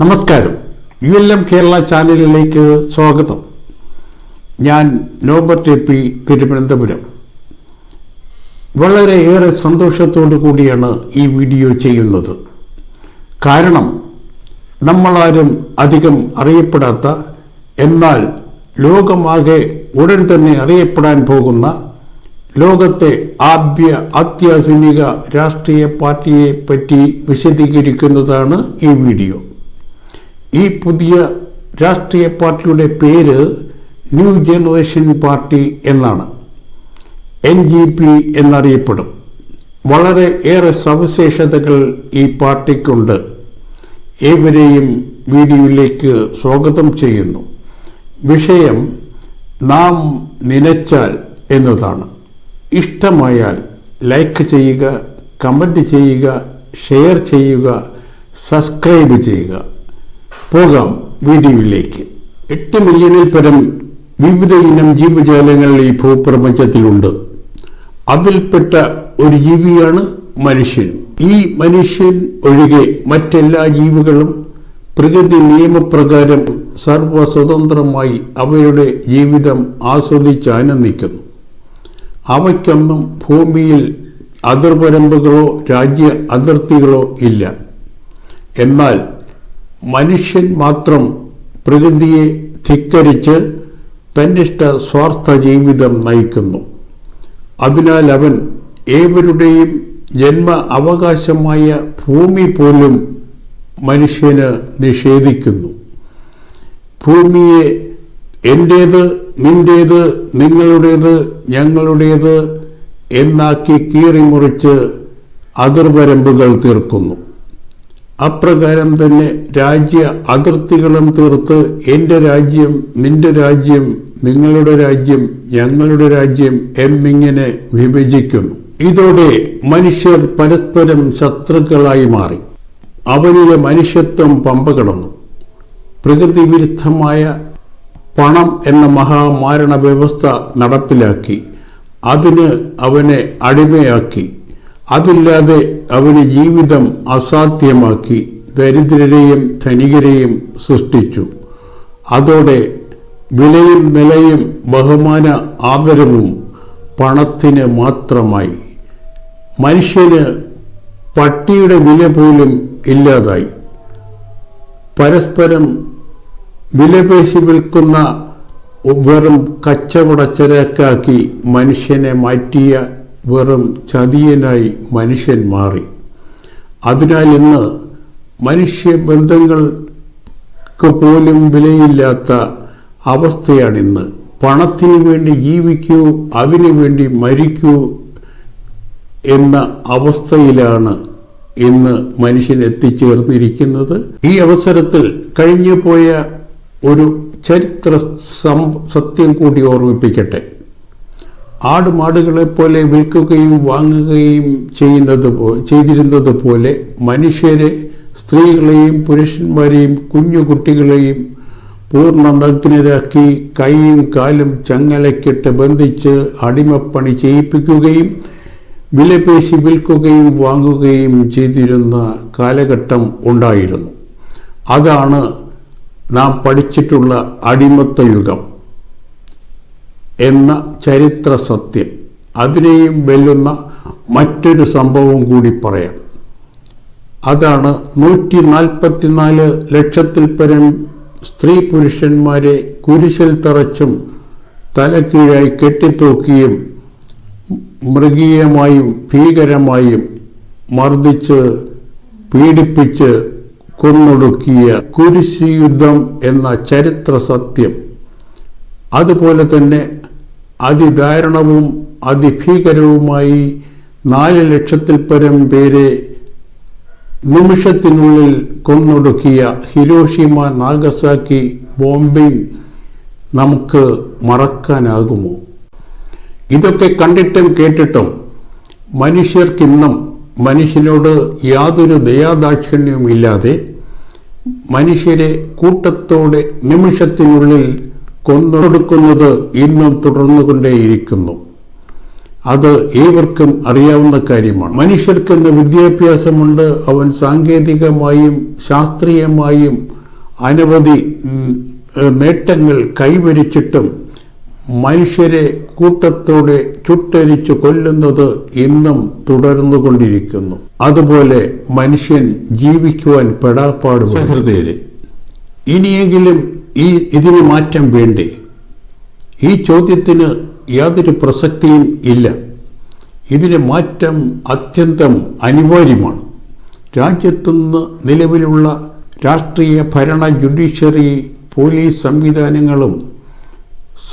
നമസ്കാരം. U L M Kerala ചാനലിലേക്ക് സ്വാഗതം. ഞാൻ നോബർട്ട് എ പി തിരുവനന്തപുരം. വളരെയേറെ സന്തോഷത്തോടു കൂടിയാണ് ഈ വീഡിയോ ചെയ്യുന്നത്. കാരണം നമ്മളാരും അധികം അറിയപ്പെടാത്ത എന്നാൽ ലോകമാകെ ഉടൻ തന്നെ അറിയപ്പെടാൻ പോകുന്ന ലോകത്തെ ആദ്യ അത്യാധുനിക രാഷ്ട്രീയ പാർട്ടിയെ പറ്റി വിശദീകരിക്കുന്നതാണ് ഈ വീഡിയോ. ഈ പുതിയ രാഷ്ട്രീയ പാർട്ടിയുടെ പേര് ന്യൂ ജനറേഷൻ പാർട്ടി എന്നാണ്. എൻ ജി പി എന്നറിയപ്പെടും. വളരെ ഏറെ സവിശേഷതകൾ ഈ പാർട്ടിക്കുണ്ട്. ഏവരെയും വീഡിയോയിലേക്ക് സ്വാഗതം ചെയ്യുന്നു. വിഷയം നാം നനച്ചാൽ എന്നതാണ്. ഇഷ്ടമായാൽ ലൈക്ക് ചെയ്യുക കമന്റ് ചെയ്യുക ഷെയർ ചെയ്യുക സബ്സ്ക്രൈബ് ചെയ്യുക. പോകാം വീഡിയോയിലേക്ക്. എട്ട് മില്യണിൽ പരം വിവിധ ഇനം ജീവജാലങ്ങൾ ഈ ഭൂപ്രപഞ്ചത്തിലുണ്ട്. അതിൽപ്പെട്ട ഒരു ജീവിയാണ് മനുഷ്യൻ. ഈ മനുഷ്യൻ ഒഴികെ മറ്റെല്ലാ ജീവികളും പ്രകൃതി നിയമപ്രകാരം സർവസ്വതന്ത്രമായി അവയുടെ ജീവിതം ആസ്വദിച്ച് ആനന്ദിക്കുന്നു. അവയ്ക്കൊന്നും ഭൂമിയിൽ അതിർപരമ്പുകളോ രാജ്യ അതിർത്തികളോ ഇല്ല. എന്നാൽ മനുഷ്യൻ മാത്രം പ്രകൃതിയെ ധിക്കരിച്ച് തന്നിഷ്ട സ്വാർത്ഥ ജീവിതം നയിക്കുന്നു. അതിനാൽ അവൻ ഏവരുടെയും ജന്മ അവകാശമായ ഭൂമി പോലും മനുഷ്യന് നിഷേധിക്കുന്നു. ഭൂമിയെ എന്റേത് നിന്റേത് നിങ്ങളുടേത് ഞങ്ങളുടേത് എന്നാക്കി കീറിമുറിച്ച് അതിർവരമ്പുകൾ തീർക്കുന്നു. അപ്രകാരം തന്നെ രാജ്യ അതിർത്തികളും തീർത്ത് എന്റെ രാജ്യം നിന്റെ രാജ്യം നിങ്ങളുടെ രാജ്യം ഞങ്ങളുടെ രാജ്യം എന്നിങ്ങനെ വിഭജിക്കുന്നു. ഇതോടെ മനുഷ്യർ പരസ്പരം ശത്രുക്കളായി മാറി. അവനിലെ മനുഷ്യത്വം പമ്പ കടന്നു പ്രകൃതി വിരുദ്ധമായ പണം എന്ന മഹാമാരണ വ്യവസ്ഥ നടപ്പിലാക്കി. അതിന് അവനെ അടിമയാക്കി. അതില്ലാതെ അവന് ജീവിതം അസാധ്യമാക്കി ദരിദ്രരെയും ധനികരെയും സൃഷ്ടിച്ചു. അതോടെ വിലയും നിലയും ബഹുമാന ആദരവും പണത്തിന് മാത്രമായി. മനുഷ്യന് പട്ടിയുടെ വില പോലും ഇല്ലാതായി. പരസ്പരം വിലപേശി വിൽക്കുന്ന വെറും കച്ചവടച്ചരക്കാക്കി മനുഷ്യനെ മാറ്റിയ വെറും ചതിയനായി മനുഷ്യൻ മാറി. അതിനാൽ ഇന്ന് മനുഷ്യബന്ധങ്ങൾക്ക് പോലും വിലയില്ലാത്ത അവസ്ഥയാണിന്ന്. പണത്തിന് വേണ്ടി ജീവിക്കൂ അതിനു വേണ്ടി മരിക്കൂ എന്ന അവസ്ഥയിലാണ് ഇന്ന് മനുഷ്യൻ എത്തിച്ചേർന്നിരിക്കുന്നത്. ഈ അവസരത്തിൽ കഴിഞ്ഞു പോയ ഒരു ചരിത്ര സത്യം കൂടി ഓർമ്മിപ്പിക്കട്ടെ. ആടുമാടുകളെ പോലെ വിൽക്കുകയും വാങ്ങുകയും ചെയ്യുന്നത് ചെയ്തിരുന്നത് പോലെ മനുഷ്യരെ സ്ത്രീകളെയും പുരുഷന്മാരെയും കുഞ്ഞു കുട്ടികളെയും പൂർണ നഗ്നരാക്കി കൈയും കാലും ചങ്ങലക്കിട്ട് ബന്ധിച്ച് അടിമപ്പണി ചെയ്യിപ്പിക്കുകയും വിലപേശി വിൽക്കുകയും വാങ്ങുകയും ചെയ്തിരുന്ന കാലഘട്ടം ഉണ്ടായിരുന്നു. അതാണ് നാം പഠിച്ചിട്ടുള്ള അടിമത്ത യുഗം. എന്ന ചരിത്ര സത്യം അതിനെയും വെല്ലുന്ന മറ്റൊരു സംഭവം കൂടി പറയാം. അതാണ് നൂറ്റി നാൽപ്പത്തിനാല് ലക്ഷത്തിൽ പരം സ്ത്രീ പുരുഷന്മാരെ കുരിശിൽ തറച്ചും തലക്കീഴായി കെട്ടിത്തൂക്കിയും മൃഗീയമായും ഭീകരമായും മർദ്ദിച്ച് പീഡിപ്പിച്ച് കൊന്നൊടുക്കിയ കുരിശി യുദ്ധം എന്ന ചരിത്ര സത്യം അതുപോലെ തന്നെ അതിദാരുണവും അതിഭീകരവുമായി നാല് ലക്ഷത്തിൽ പരം പേരെ നിമിഷത്തിനുള്ളിൽ കൊന്നൊടുക്കിയ ഹിരോഷിമ നാഗസാക്കി ബോംബിംഗ് നമുക്ക് മറക്കാനാകുമോ? ഇതൊക്കെ കണ്ടിട്ടും കേട്ടിട്ടും മനുഷ്യർക്കിന്നും മനുഷ്യനോട് യാതൊരു ദയാദാക്ഷിണ്യവും ഇല്ലാതെ മനുഷ്യരെ കൂട്ടത്തോടെ നിമിഷത്തിനുള്ളിൽ കൊന്നൊടുക്കുന്നത് ഇന്നും തുടർന്നുകൊണ്ടേയിരിക്കുന്നു. അത് ഏവർക്കും അറിയാവുന്ന കാര്യമാണ്. മനുഷ്യർക്കെന്ന് വിദ്യാഭ്യാസമുണ്ട്. അവൻ സാങ്കേതികമായും ശാസ്ത്രീയമായും അനവധി നേട്ടങ്ങൾ കൈവരിച്ചിട്ടും മനുഷ്യരെ കൂട്ടത്തോടെ ചുട്ടരിച്ചു കൊല്ലുന്നത് ഇന്നും തുടർന്നുകൊണ്ടിരിക്കുന്നു. അതുപോലെ മനുഷ്യൻ ജീവിക്കുവാൻ പെടാപ്പാട് സഹൃദയരെ ഇനിയെങ്കിലും ഈ ഇതിന് മാറ്റം വേണ്ടേ? ഈ ചോദ്യത്തിന് യാതൊരു പ്രസക്തിയും ഇല്ല. ഇതിന് മാറ്റം അത്യന്തം അനിവാര്യമാണ്. രാജ്യത്തുനിന്ന് നിലവിലുള്ള രാഷ്ട്രീയ ഭരണ ജുഡീഷ്യറി പോലീസ് സംവിധാനങ്ങളും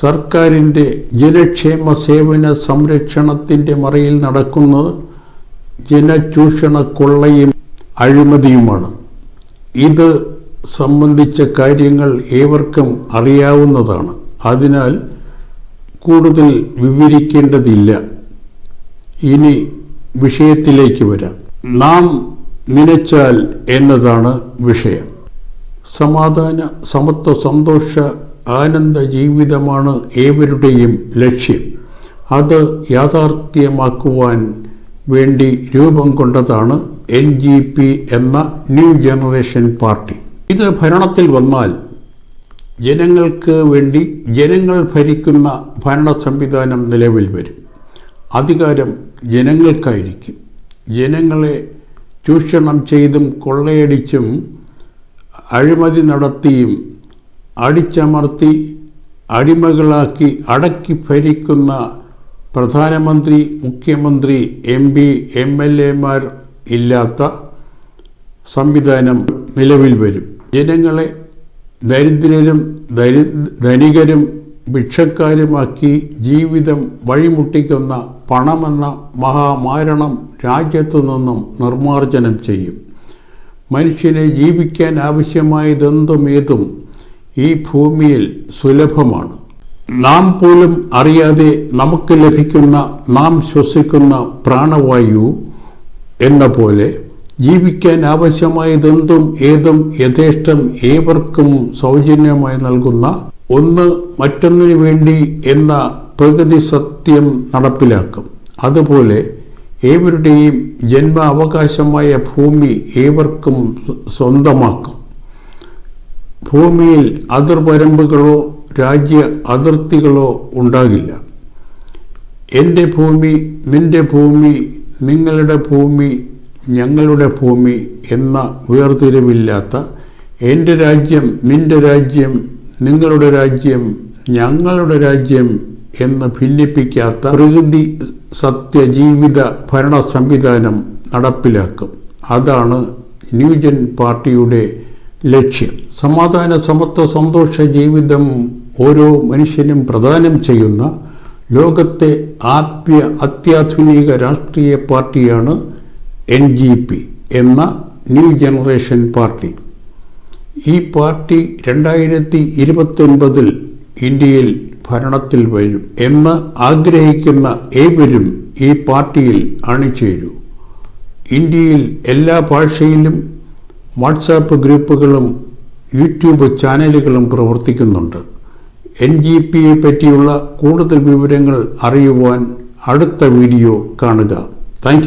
സർക്കാരിന്റെ ജനക്ഷേമ സേവന സംരക്ഷണത്തിന്റെ മറയിൽ നടക്കുന്നത് ജനചൂഷണ കൊള്ളയും അഴിമതിയുമാണ്. ഇത് സംബന്ധിച്ച കാര്യങ്ങൾ ഏവർക്കും അറിയാവുന്നതാണ്. അതിനാൽ കൂടുതൽ വിവരിക്കേണ്ടതില്ല. ഇനി വിഷയത്തിലേക്ക് വരാം. നാം നനച്ചാൽ എന്നതാണ് വിഷയം. സമാധാന സമത്വ സന്തോഷ ആനന്ദ ജീവിതമാണ് ഏവരുടെയും ലക്ഷ്യം. അത് യാഥാർത്ഥ്യമാക്കുവാൻ വേണ്ടി രൂപം കൊണ്ടതാണ് എൻ ജി പി എന്ന ന്യൂ ജനറേഷൻ പാർട്ടി. ഇത് ഭരണത്തിൽ വന്നാൽ ജനങ്ങൾക്ക് വേണ്ടി ജനങ്ങൾ ഭരിക്കുന്ന ഭരണ സംവിധാനം നിലവിൽ വരും. അധികാരം ജനങ്ങൾക്കായിരിക്കും. ജനങ്ങളെ ചൂഷണം ചെയ്തും കൊള്ളയടിച്ചും അഴിമതി നടത്തിയും അടിച്ചമർത്തി അടിമകളാക്കി അടക്കി ഭരിക്കുന്ന പ്രധാനമന്ത്രി മുഖ്യമന്ത്രി എം പി എം എൽ എമാർ ഇല്ലാത്ത സംവിധാനം നിലവിൽ വരും. ജനങ്ങളെ ദരിദ്രരും ദരി ധനികരും ഭിക്ഷക്കാരുമാക്കി ജീവിതം വഴിമുട്ടിക്കുന്ന പണമെന്ന മഹാമാരണം രാജ്യത്തു നിന്നും നിർമ്മാർജനം ചെയ്യും. മനുഷ്യനെ ജീവിക്കാൻ ആവശ്യമായതെന്തും ഏതും ഈ ഭൂമിയിൽ സുലഭമാണ്. നാം പോലും അറിയാതെ നമുക്ക് ലഭിക്കുന്ന നാം ശ്വസിക്കുന്ന പ്രാണവായു എന്ന പോലെ ജീവിക്കാൻ ആവശ്യമായതെന്തും ഏതും യഥേഷ്ടം ഏവർക്കും സൗജന്യമായി നൽകുന്ന ഒന്ന് മറ്റൊന്നിനു വേണ്ടി എന്ന പ്രകൃതി സത്യം നടപ്പിലാക്കും. അതുപോലെ ഏവരുടെയും ജന്മ അവകാശമായ ഭൂമി ഏവർക്കും സ്വന്തമാക്കും. ഭൂമിയിൽ അതിർവരമ്പുകളോ രാജ്യ അതിർത്തികളോ ഉണ്ടാകില്ല. എന്റെ ഭൂമി നിന്റെ ഭൂമി നിങ്ങളുടെ ഭൂമി ഞങ്ങളുടെ ഭൂമി എന്ന വേർതിരിവില്ലാത്ത എന്റെ രാജ്യം നിന്റെ രാജ്യം നിങ്ങളുടെ രാജ്യം ഞങ്ങളുടെ രാജ്യം എന്ന് ഭിന്നിപ്പിക്കാത്ത പ്രകൃതി സത്യജീവിത ഭരണ സംവിധാനം നടപ്പിലാക്കും. അതാണ് ന്യൂജൻ പാർട്ടിയുടെ ലക്ഷ്യം. സമാധാന സമത്വ സന്തോഷ ജീവിതം ഓരോ മനുഷ്യനും പ്രദാനം ചെയ്യുന്ന ലോകത്തെ ആദ്യ അത്യാധുനിക രാഷ്ട്രീയ പാർട്ടിയാണ് എൻ ജി പി എന്ന ന്യൂ ജനറേഷൻ പാർട്ടി ഈ പാർട്ടി രണ്ടായിരത്തി ഇരുപത്തൊൻപതിൽ ഇന്ത്യയിൽ ഭരണത്തിൽ വരും എന്ന് ആഗ്രഹിക്കുന്ന ഏവരും ഈ പാർട്ടിയിൽ അണിചേരൂ. ഇന്ത്യയിൽ എല്ലാ ഭാഷയിലും വാട്സാപ്പ് ഗ്രൂപ്പുകളും യൂട്യൂബ് ചാനലുകളും പ്രവർത്തിക്കുന്നുണ്ട്. എൻ ജി പിയെ പറ്റിയുള്ള കൂടുതൽ വിവരങ്ങൾ അറിയുവാൻ അടുത്ത വീഡിയോ കാണുക. Thank